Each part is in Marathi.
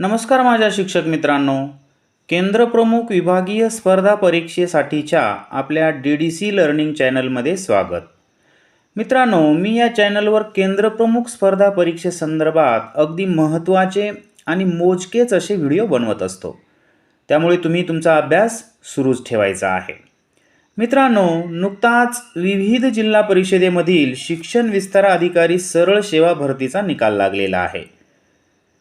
नमस्कार माझ्या शिक्षक मित्रांनो. केंद्रप्रमुख विभागीय स्पर्धा परीक्षेसाठीच्या आपल्या डी डी सी लर्निंग चॅनलमध्ये स्वागत. मित्रांनो मी या चॅनलवर केंद्रप्रमुख स्पर्धा परीक्षेसंदर्भात अगदी महत्त्वाचे आणि मोजकेच असे व्हिडिओ बनवत असतो. त्यामुळे तुम्ही तुमचा अभ्यास सुरूच ठेवायचा आहे. मित्रांनो नुकताच विविध जिल्हा परिषदेमधील शिक्षण विस्तार अधिकारी सरळ सेवा भरतीचा निकाल लागलेला आहे.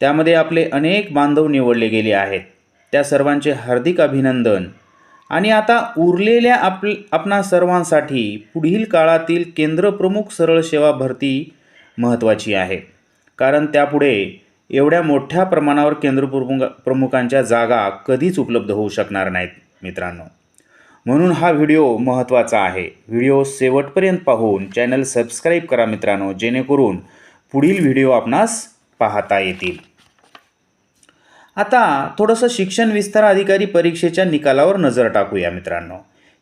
त्यामध्ये आपले अनेक बांधव निवडले गेले आहेत. त्या सर्वांचे हार्दिक अभिनंदन. आणि आता उरलेल्या आप आपणा सर्वांसाठी पुढील काळातील केंद्रप्रमुख सरळ सेवा भरती महत्त्वाची आहे. कारण त्यापुढे एवढ्या मोठ्या प्रमाणावर केंद्रप्रमुख प्रमुखांच्या जागा कधीच उपलब्ध होऊ शकणार नाहीत मित्रांनो. म्हणून हा व्हिडिओ महत्त्वाचा आहे. व्हिडिओ शेवटपर्यंत पाहून चॅनल सबस्क्राईब करा मित्रांनो जेणेकरून पुढील व्हिडिओ आपणास पाहता येतील. आता थोडंसं शिक्षण विस्तार अधिकारी परीक्षेच्या निकालावर नजर टाकूया मित्रांनो.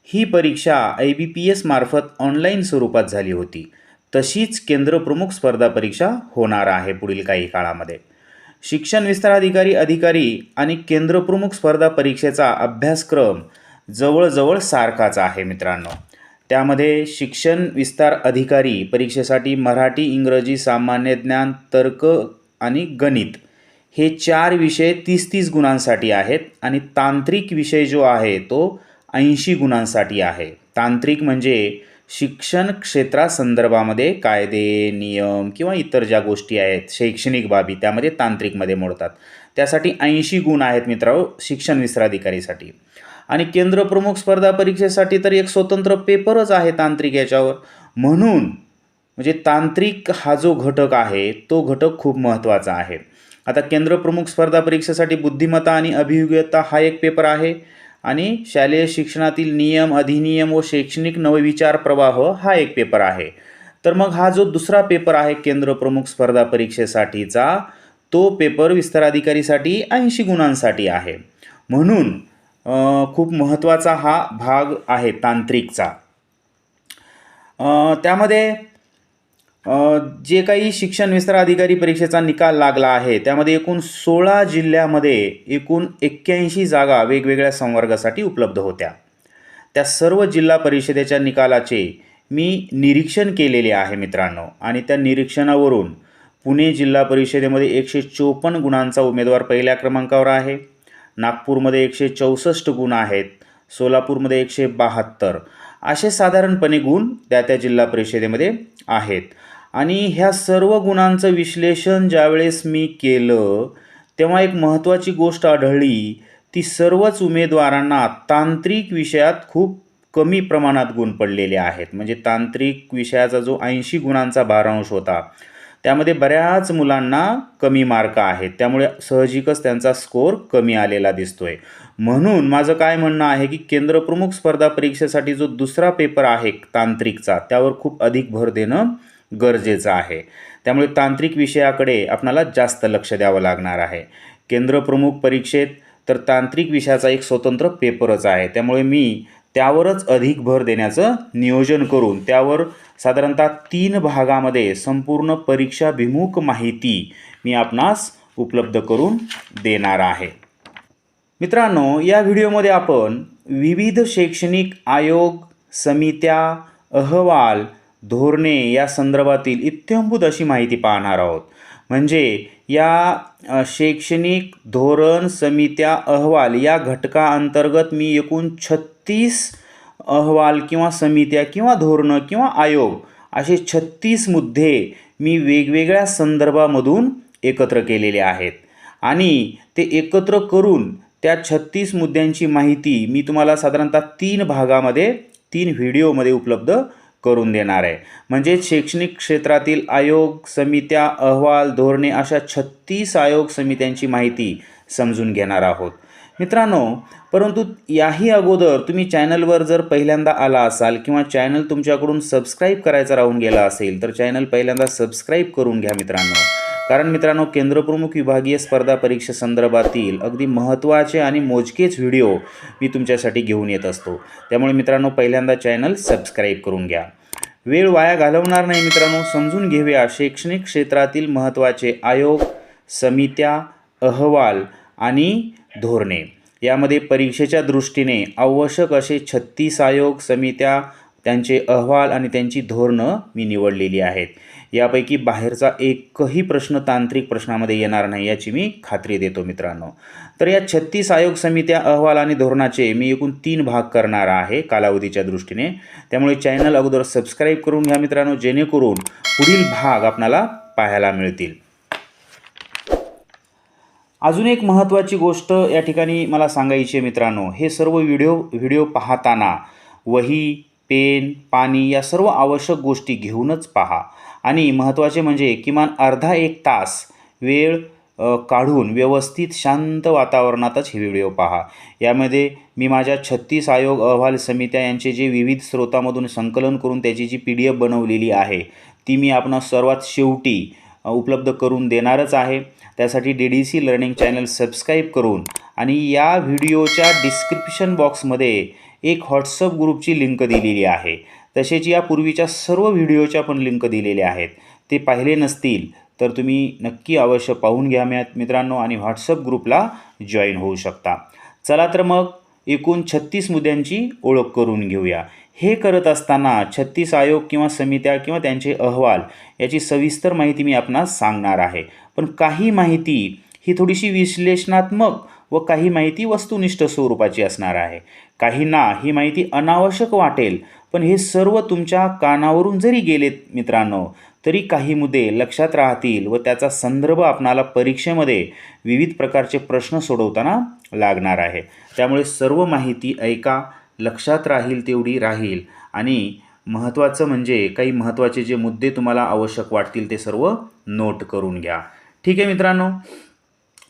ही परीक्षा आय बी पी एस मार्फत ऑनलाईन स्वरूपात झाली होती. तशीच केंद्रप्रमुख स्पर्धा परीक्षा होणार आहे पुढील काही काळामध्ये. शिक्षण विस्तार अधिकारी अधिकारी आणि केंद्रप्रमुख स्पर्धा परीक्षेचा अभ्यासक्रम जवळजवळ सारखाच आहे मित्रांनो. त्यामध्ये शिक्षण विस्तार अधिकारी परीक्षेसाठी मराठी इंग्रजी सामान्य ज्ञान तर्क आणि गणित हे चार विषय तीस तीस गुणांसाठी आहेत आणि तांत्रिक विषय जो आहे तो ऐंशी गुणांसाठी आहे. तांत्रिक म्हणजे शिक्षण क्षेत्रासंदर्भामध्ये कायदे नियम किंवा इतर ज्या गोष्टी आहेत शैक्षणिक बाबी त्यामध्ये तांत्रिकमध्ये मोडतात. त्यासाठी ऐंशी गुण आहेत मित्रांनो शिक्षण विस्ताराधिकारीसाठी आणि केंद्रप्रमुख स्पर्धा परीक्षेसाठी तर एक स्वतंत्र पेपरच आहे तांत्रिक याच्यावर. म्हणून म्हणजे तांत्रिक हा जो घटक आहे तो घटक खूप महत्त्वाचा आहे. आता केंद्रप्रमुख स्पर्धा परीक्षेसाठी बुद्धिमत्ता आणि अभियोग्यता हा एक पेपर आहे. आणि शालेय शिक्षणातील नियम अधिनियम व शैक्षणिक नवविचार प्रवाह हा एक पेपर आहे. तर मग हा जो दुसरा पेपर आहे केंद्रप्रमुख स्पर्धा परीक्षेसाठीचा तो पेपर विस्ताराधिकारीसाठी ऐंशी गुणांसाठी आहे. म्हणून खूप महत्त्वाचा हा भाग आहे तांत्रिकचा. त्यामध्ये जे काही शिक्षण विस्तार अधिकारी परीक्षेचा निकाल लागला आहे त्यामध्ये एकूण सोळा जिल्ह्यामध्ये एकूण एक्क्याऐंशी जागा वेगवेगळ्या संवर्गासाठी उपलब्ध होत्या. त्या सर्व जिल्हा परिषदेच्या निकालाचे मी निरीक्षण केलेले आहे मित्रांनो. आणि त्या निरीक्षणावरून पुणे जिल्हा परिषदेमध्ये एकशे चोपन्न गुणांचा उमेदवार पहिल्या क्रमांकावर आहे नागपूरमध्ये एकशे चौसष्ट गुण आहेत सोलापूरमध्ये एकशे बहात्तर असे साधारणपणे गुण त्या त्या जिल्हा परिषदेमध्ये आहेत. आणि ह्या सर्व गुणांचं विश्लेषण ज्यावेळेस मी केलं तेव्हा एक महत्त्वाची गोष्ट आढळली. ती सर्वच उमेदवारांना तांत्रिक विषयात खूप कमी प्रमाणात गुण पडलेले आहेत. म्हणजे तांत्रिक विषयाचा जो ऐंशी गुणांचा भारांश होता त्यामध्ये बऱ्याच मुलांना कमी मार्क आहेत. त्यामुळे सहजिकच त्यांचा स्कोअर कमी आलेला दिसतोय. म्हणून माझं काय म्हणणं आहे की केंद्रप्रमुख स्पर्धा परीक्षेसाठी जो दुसरा पेपर आहे तांत्रिकचा त्यावर खूप अधिक भर देणं गरजेचं आहे. त्यामुळे तांत्रिक विषयाकडे आपणाला जास्त लक्ष द्यावं लागणार आहे. केंद्रप्रमुख परीक्षेत तर तांत्रिक विषयाचा एक स्वतंत्र पेपरच आहे. त्यामुळे मी त्यावरच अधिक भर देण्याचं नियोजन करून त्यावर साधारणतः तीन भागामध्ये संपूर्ण परीक्षाभिमुख माहिती मी आपणास उपलब्ध करून देणार आहे. मित्रांनो या व्हिडिओमध्ये आपण विविध शैक्षणिक आयोग समित्या अहवाल धोरणे या संदर्भातील इत्यंभूत अशी माहिती पाहणार आहोत. म्हणजे या शैक्षणिक धोरण समित्या अहवाल या घटकाअंतर्गत मी एकूण छत्तीस अहवाल किंवा समित्या किंवा धोरणं किंवा आयोग असे छत्तीस मुद्दे मी वेगवेगळ्या संदर्भामधून एकत्र केलेले आहेत. आणि ते एकत्र करून त्या छत्तीस मुद्द्यांची माहिती मी तुम्हाला साधारणतः तीन भागामध्ये तीन व्हिडिओमध्ये उपलब्ध करून देणार आहे. म्हणजे शैक्षणिक क्षेत्रातील आयोग समित्या अहवाल धोरणे अशा छत्तीस आयोग समित्यांची माहिती समजून घेणार आहोत. मित्रांनो परंतु याही अगोदर तुम्ही चॅनलवर जर पहिल्यांदा आला असाल किंवा चॅनल तुमच्याकडून सबस्क्राईब करायचा राहून गेला असेल तर चॅनल पहिल्यांदा सबस्क्राईब करून घ्या मित्रांनो. कारण मित्रांनो केंद्रप्रमुख विभागीय स्पर्धा परीक्षेसंदर्भातील अगदी महत्त्वाचे आणि मोजकेच व्हिडिओ मी तुमच्यासाठी घेऊन येत असतो. त्यामुळे मित्रांनो पहिल्यांदा चॅनल सबस्क्राईब करून घ्या. वेळ वाया घालवणार नाही मित्रांनो समजून घेऊया शैक्षणिक क्षेत्रातील महत्त्वाचे आयोग समित्या अहवाल आणि धोरणे. यामध्ये परीक्षेच्या दृष्टीने आवश्यक असे छत्तीस आयोग समित्या त्यांचे अहवाल आणि त्यांची धोरणं मी निवडलेली आहेत. यापैकी बाहेरचा एकही प्रश्न तांत्रिक प्रश्नामध्ये येणार नाही याची मी खात्री देतो मित्रांनो. तर या छत्तीस आयोग समित्या अहवाल आणि धोरणाचे मी एकूण तीन भाग करणार आहे कालावधीच्या दृष्टीने. त्यामुळे चॅनल अगोदर सबस्क्राईब करून घ्या मित्रांनो जेणेकरून पुढील भाग आपणाला पाहायला मिळतील. अजून एक महत्त्वाची गोष्ट या ठिकाणी मला सांगायची आहे मित्रांनो. हे सर्व व्हिडिओ व्हिडिओ पाहताना वही पेन पाणी या सर्व आवश्यक गोष्टी घेऊनच पहा. आणि महत्त्वाचे म्हणजे किमान अर्धा एक तास वेळ काढून व्यवस्थित शांत वातावरणातच हे व्हिडिओ पहा. यामध्ये मी माझ्या छत्तीस आयोग अहवाल समित्या यांचे जे विविध स्रोतामधून संकलन करून त्याची जी पी डी एफ बनवलेली आहे ती मी आपण सर्वात शेवटी उपलब्ध करून देणारच आहे. त्यासाठी D D C learning channel subscribe करून आणि या व्हिडिओच्या डिस्क्रिप्शन बॉक्समध्ये एक व्हॉट्सअप ग्रुपची लिंक दिलेली आहे. तसेच यापूर्वीच्या सर्व व्हिडिओच्या पण लिंक दिलेल्या आहेत. ते पाहिले नसतील तर तुम्ही नक्की अवश्य पाहून घ्या मित्रांनो आणि व्हॉट्सअप ग्रुपला जॉईन होऊ शकता. चला तर मग एकूण छत्तीस मुद्द्यांची ओळख करून घेऊया. हे करत असताना छत्तीस आयोग किंवा समित्या किंवा त्यांचे अहवाल याची सविस्तर माहिती मी आपणास सांगणार आहे. पण काही माहिती ही थोडीशी विश्लेषणात्मक व काही माहिती वस्तुनिष्ठ स्वरूपाची असणार आहे. काहींना ही माहिती अनावश्यक वाटेल पण हे सर्व तुमच्या कानावरून जरी गेलेत मित्रांनो तरी काही मुद्दे लक्षात राहतील व त्याचा संदर्भ आपणाला परीक्षेमध्ये विविध प्रकारचे प्रश्न सोडवताना लागणार आहे. त्यामुळे सर्व माहिती ऐका लक्षात राहील तेवढी राहील. आणि महत्त्वाचं म्हणजे काही महत्त्वाचे जे मुद्दे तुम्हाला आवश्यक वाटतील ते सर्व नोट करून घ्या. ठीक आहे मित्रांनो?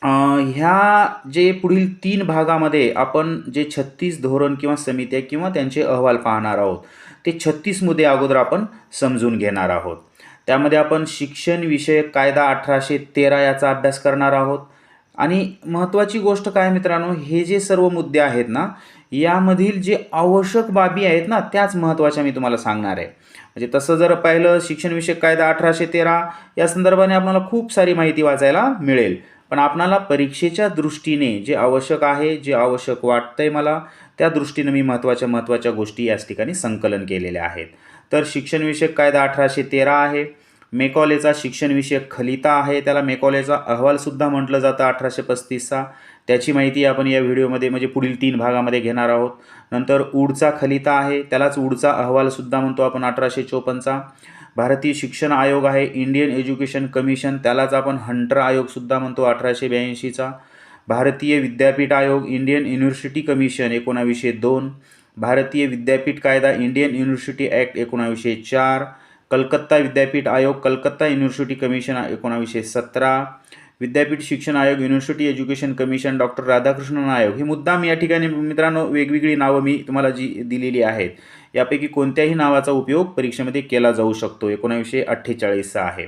ह्या जे पुढील तीन भागामध्ये आपण जे छत्तीस धोरण किंवा समित्या किंवा त्यांचे अहवाल पाहणार आहोत ते छत्तीस मुद्दे अगोदर आपण समजून घेणार आहोत. त्यामध्ये आपण शिक्षणविषयक कायदा अठराशे तेरा याचा अभ्यास करणार आहोत. आणि महत्त्वाची गोष्ट काय मित्रांनो हे जे सर्व मुद्दे आहेत ना यामधील जे आवश्यक बाबी आहेत ना त्याच महत्त्वाच्या मी तुम्हाला सांगणार आहे. म्हणजे तसं जर पाहिलं शिक्षणविषयक कायदा अठराशे तेरा या संदर्भाने आपल्याला खूप सारी माहिती वाचायला मिळेल. पण आपणाला परीक्षेच्या दृष्टीने जे आवश्यक आहे जे आवश्यक वाटतं आहे मला त्या दृष्टीनं मी महत्त्वाच्या महत्त्वाच्या गोष्टी याच ठिकाणी संकलन केलेल्या आहेत. तर शिक्षणविषयक कायदा अठराशे तेरा आहे. मेकॉलेचा शिक्षणविषयक खलिता आहे. त्याला मेकॉलेचा अहवालसुद्धा म्हटलं जातं अठराशे पस्तीसचा. त्याची माहिती आपण या व्हिडिओमध्ये म्हणजे पुढील तीन भागामध्ये घेणार आहोत. नंतर उडचा खलिता आहे. त्यालाच उडचा अहवालसुद्धा म्हणतो आपण अठराशे चोपन्नचा. भारतीय शिक्षण आयोग आहे इंडियन एज्युकेशन कमिशन त्यालाच आपण हंटर आयोगसुद्धा म्हणतो अठराशे ब्याऐंशीचा. भारतीय विद्यापीठ आयोग इंडियन युनिव्हर्सिटी कमिशन एकोणावीसशे दोन. भारतीय विद्यापीठ कायदा इंडियन युनिव्हर्सिटी ॲक्ट एकोणावीसशे चार. कलकत्ता विद्यापीठ आयोग कलकत्ता युनिव्हर्सिटी कमिशन एकोणावीसशे सतरा. विद्यापीठ शिक्षण आयोग university education commission doctor Radhakrishnan आयोग. हे मुद्दाम या ठिकाणी मित्रांनो वेगवेगळी नावं मी तुम्हाला जी दिलेली आहेत यापैकी कोणत्याही नावाचा उपयोग परीक्षेमध्ये केला जाऊ शकतो. एकोणावीसशे अठ्ठेचाळीसचा आहे.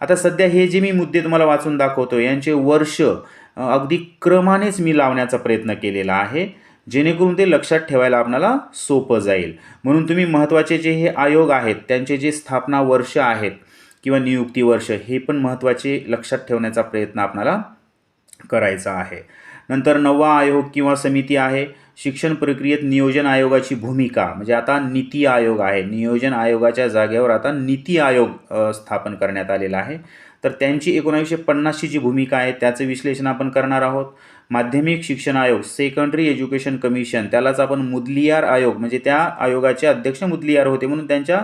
आता सध्या हे जे मी मुद्दे तुम्हाला वाचून दाखवतो यांचे वर्ष अगदी क्रमानेच मी लावण्याचा प्रयत्न केलेला आहे जेणेकरून ते लक्षात ठेवायला आपणाला सोपं जाईल. म्हणून तुम्ही महत्त्वाचे जे हे आयोग आहेत त्यांचे जे स्थापना वर्ष आहेत किंवा नियुक्ती वर्ष हे पण महत्त्वाचे लक्षात ठेवण्याचा प्रयत्न आपल्याला करायचा आहे. नंतर नववा आयोग किंवा समिती आहे. शिक्षण प्रक्रियेत नियोजन आयोगाची भूमिका म्हणजे आता नीती आयोग आहे. नियोजन आयोगाच्या जागेवर आता नीती आयोग स्थापन करण्यात आलेला आहे. तर त्यांची एकोणावीसशे पन्नासची जी भूमिका आहे त्याचं विश्लेषण आपण करणार आहोत. माध्यमिक शिक्षण आयोग सेकंडरी एज्युकेशन कमिशन त्यालाच आपण मुदलियार आयोग म्हणजे त्या आयोगाचे अध्यक्ष मुदलियार होते म्हणून त्यांच्या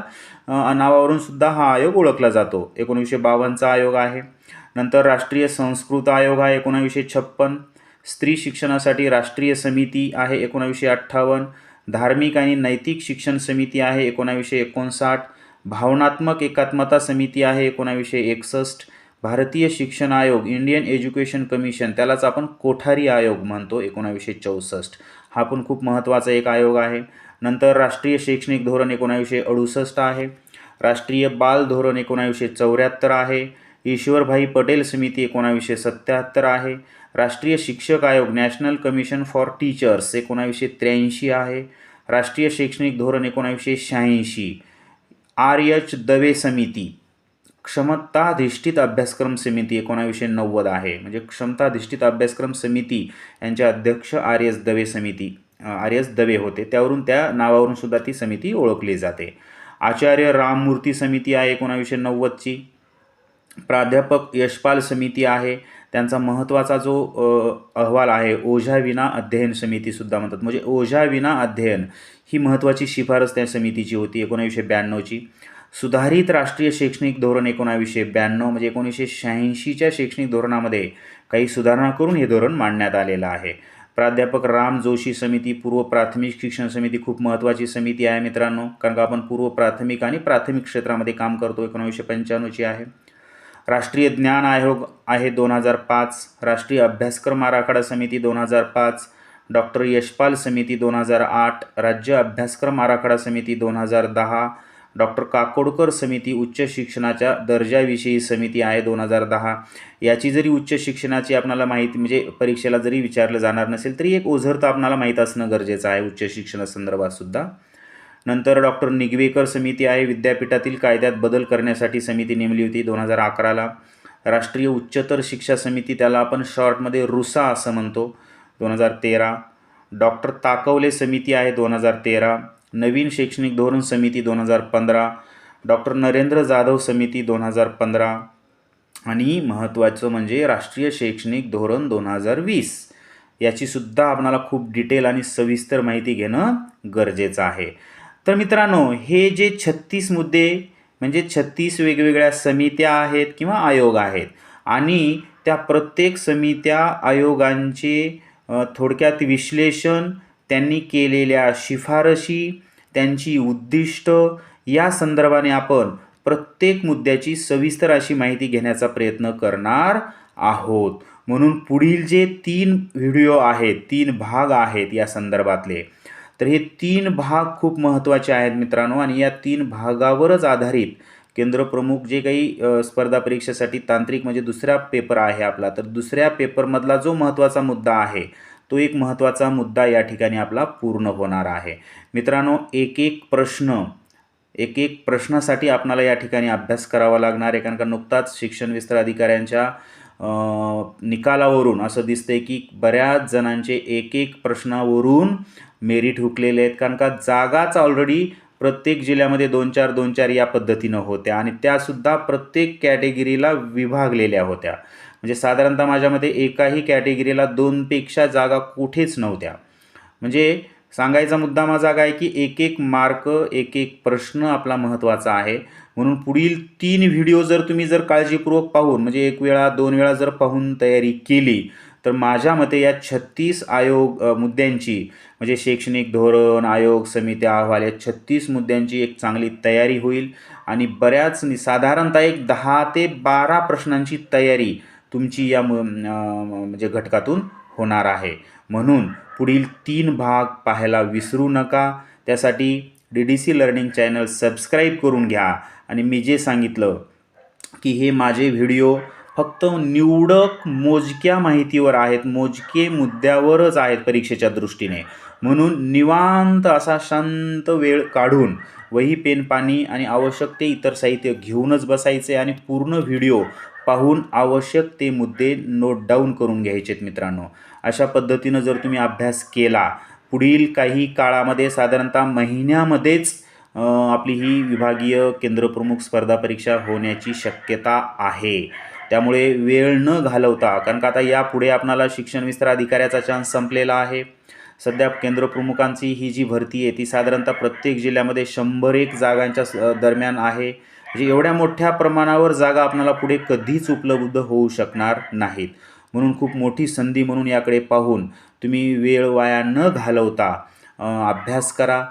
नावावरून सुद्धा हा आयोग ओळखला जातो. एकोणीसशे बावन्नचा आयोग आहे. नंतर राष्ट्रीय संस्कृत आयोग आहे एकोणावीसशे छप्पन. स्त्री शिक्षणासाठी राष्ट्रीय समिती आहे एकोणावीसशे अठ्ठावन्न. धार्मिक आणि नैतिक शिक्षण समिती आहे एकोणावीसशे एकोणसाठ. भावनात्मक एकात्मता समिती आहे एकोणावीसशे एकसष्ट भारतीय शिक्षण आयोग इंडियन एज्युकेशन कमिशन त्यालाच आपण कोठारी आयोग म्हणतो एकोणावीसशे चौसष्ट. हा पण खूप महत्त्वाचा एक आयोग आहे. नंतर राष्ट्रीय शैक्षणिक धोरण एकोणावीसशे अडुसष्ट आहे. राष्ट्रीय बाल धोरण एकोणावीसशे चौऱ्याहत्तर आहे. ईश्वरभाई पटेल समिती एकोणावीसशे सत्याहत्तर आहे. राष्ट्रीय शिक्षक आयोग नॅशनल कमिशन फॉर टीचर्स एकोणावीसशे त्र्याऐंशी आहे. राष्ट्रीय शैक्षणिक धोरण एकोणावीसशे शहाऐंशी. आर एच दवे समिती. क्षमताधिष्ठित अभ्यासक्रम समिती एकोणावीसशे नव्वद आहे. म्हणजे क्षमताधिष्ठित अभ्यासक्रम समिती यांच्या अध्यक्ष आर एस दवे समिती आर एस दवे होते. त्यावरून त्या नावावरून सुद्धा ती समिती ओळखली जाते. आचार्य राममूर्ती समिती आहे एकोणावीसशे नव्वदची. प्राध्यापक यशपाल समिती आहे. त्यांचा महत्त्वाचा जो अहवाल आहे ओझा विना अध्ययन समितीसुद्धा म्हणतात. म्हणजे ओझा विना अध्ययन ही महत्त्वाची शिफारस त्या समितीची होती एकोणावीसशे ब्याण्णवची. सुधारित राष्ट्रीय शैक्षणिक धोरण एकोणावीसशे ब्याण्णव म्हणजे एकोणीसशे शहाऐंशीच्या शैक्षणिक धोरणामध्ये काही सुधारणा करून हे धोरण मांडण्यात आलेलं आहे. प्राध्यापक राम जोशी समिती पूर्व प्राथमिक शिक्षण समिती खूप महत्त्वाची समिती आहे मित्रांनो कारण का आपण पूर्व प्राथमिक आणि प्राथमिक क्षेत्रामध्ये काम करतो एकोणावीसशे पंच्याण्णवची आहे. राष्ट्रीय ज्ञान आयोग आहे दोन हजार पाच राष्ट्रीय अभ्यासक्रम आराखडा समिती दोन हजार पाच डॉक्टर यशपाल समिती दोन हजार आठ राज्य अभ्यासक्रम आराखडा समिती दोन हजार दहा डॉक्टर काकोडकर समिती उच्च शिक्षणाच्या दर्जाविषयी समिती आहे दोन हजार दहा. याची जरी उच्च शिक्षणाची आपणाला माहिती म्हणजे परीक्षेला जरी विचारलं जाणार नसेल तरी एक ओझर तर आपणाला माहीत असणं गरजेचं आहे उच्च शिक्षणासंदर्भात सुद्धा. नंतर डॉक्टर निगवेकर समिती आहे विद्यापीठातील कायद्यात बदल करण्यासाठी समिती नेमली होती दोन हजार अकराला. राष्ट्रीय उच्चतर शिक्षा समिती त्याला आपण शॉर्टमध्ये रुसा असं म्हणतो दोन हजार तेरा. डॉक्टर ताकवले समिती आहे दोन हजार तेरा. नवीन शैक्षणिक धोरण समिती दोन हजार पंधरा डॉक्टर नरेंद्र जाधव समिती दोन हजार पंधरा आणि महत्त्वाचं म्हणजे राष्ट्रीय शैक्षणिक धोरण दोन हजार वीस. याचीसुद्धा आपणाला खूप डिटेल आणि सविस्तर माहिती घेणं गरजेचं आहे. तर मित्रांनो हे जे छत्तीस मुद्दे म्हणजे छत्तीस वेगवेगळ्या समित्या आहेत किंवा आयोग आहेत आणि त्या प्रत्येक समित्या आयोगांचे थोडक्यात विश्लेषण त्यांनी केलेल्या शिफारशी त्यांची उद्दिष्ट या संदर्भाने आपण प्रत्येक मुद्द्याची सविस्तर अशी माहिती घेण्याचा प्रयत्न करणार आहोत. म्हणून पुढील जे तीन व्हिडिओ आहेत तीन भाग आहेत या संदर्भातले तर हे तीन भाग खूप महत्त्वाचे आहेत मित्रांनो आणि या तीन भागावरच आधारित केंद्रप्रमुख जे काही स्पर्धा परीक्षेसाठी तांत्रिक म्हणजे दुसरा पेपर आहे आपला तर दुसऱ्या पेपरमधला जो महत्त्वाचा मुद्दा आहे तो एक महत्त्वाचा मुद्दा या ठिकाणी आपला पूर्ण होणार आहे. मित्रांनो एक एक प्रश्न एक एक प्रश्नासाठी आपणाला या ठिकाणी अभ्यास करावा लागणार आहे. कारण का नुकताच शिक्षण विस्तार अधिकाऱ्यांच्या निकालावरून असं दिसतंय की बऱ्याच जणांचे एक एक प्रश्नावरून मेरिट हुकलेले आहेत. कारण का जागाच ऑलरेडी प्रत्येक जिल्ह्यामध्ये दोन चार दोन चार या पद्धतीनं होत्या. आणि त्यासुद्धा प्रत्येक कॅटेगरीला विभागलेल्या होत्या. म्हणजे साधारणतः माझ्यामध्ये एकाही कॅटेगरीला दोनपेक्षा जागा कुठेच नव्हत्या. म्हणजे सांगायचा मुद्दा माझा काय की एक एक मार्क एक एक प्रश्न आपला महत्त्वाचा आहे. म्हणून पुढील तीन व्हिडिओ जर तुम्ही जर काळजीपूर्वक पाहून म्हणजे एक वेळा दोन वेळा जर पाहून तयारी केली तर माझ्या मते या छत्तीस आयोग मुद्द्यांची म्हणजे शैक्षणिक धोरण आयोग समित्या अहवाल या छत्तीस मुद्द्यांची एक चांगली तयारी होईल. आणि बऱ्याच साधारणतः एक दहा ते बारा प्रश्नांची तयारी तुमची या मु- म्हणजे घटकातून होणार आहे. म्हणून पुढील तीन भाग पाहायला विसरू नका. त्यासाठी D D C learning channel subscribe करून घ्या. आणि मी जे सांगितलं की हे माझे व्हिडिओ फक्त निवडक मोजक्या माहितीवर आहेत मोजके मुद्द्यावरच आहेत परीक्षेच्या दृष्टीने. म्हणून निवांत असा शांत वेळ काढून वही पेन पाणी आणि आवश्यक ते इतर साहित्य घेऊनच बसायचे आणि पूर्ण व्हिडिओ पाहून आवश्यक ते मुद्दे नोट डाऊन करून घ्यायचेत मित्रांनो. अशा पद्धतीनं जर तुम्ही अभ्यास केला पुढील काही काळामध्ये साधारणतः महिन्यामध्येच आपली ही विभागीय केंद्रप्रमुख स्पर्धा परीक्षा होण्याची शक्यता आहे. त्यामुळे वेळ न घालवता कारण का आता यापुढे आपणाला शिक्षण विस्तार अधिकाऱ्याचा चान्स संपलेला आहे. सध्या केंद्रप्रमुखांची ही जी भरती आहे ती साधारणतः प्रत्येक जिल्ह्यामध्ये शंभर एक जागांच्या स- दरम्यान आहे. म्हणजे एवढ्या मोठ्या प्रमाणावर जागा आपल्याला पुढे कधीच उपलब्ध होऊ शकणार नाहीत. म्हणून खूप मोठी संधी म्हणून याकडे पाहून तुम्ही वेळ वाया न घालवता अभ्यास करा.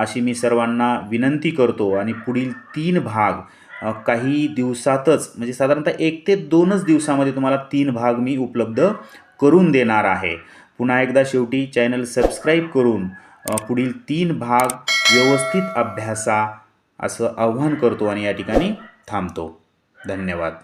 अशी मी सर्वांना विनंती करतो. आणि पुढील तीन भाग काही दिवसातच म्हणजे साधारणतः एक ते दोनच दिवसामध्ये तुम्हाला तीन भाग मी उपलब्ध करून देणार आहे. पुन्हा एकदा शेवटी चॅनल सबस्क्राईब करून पुढील तीन भाग व्यवस्थित अभ्यासा. असं आव्हान करतो आणि या ठिकाणी थांबतो. धन्यवाद.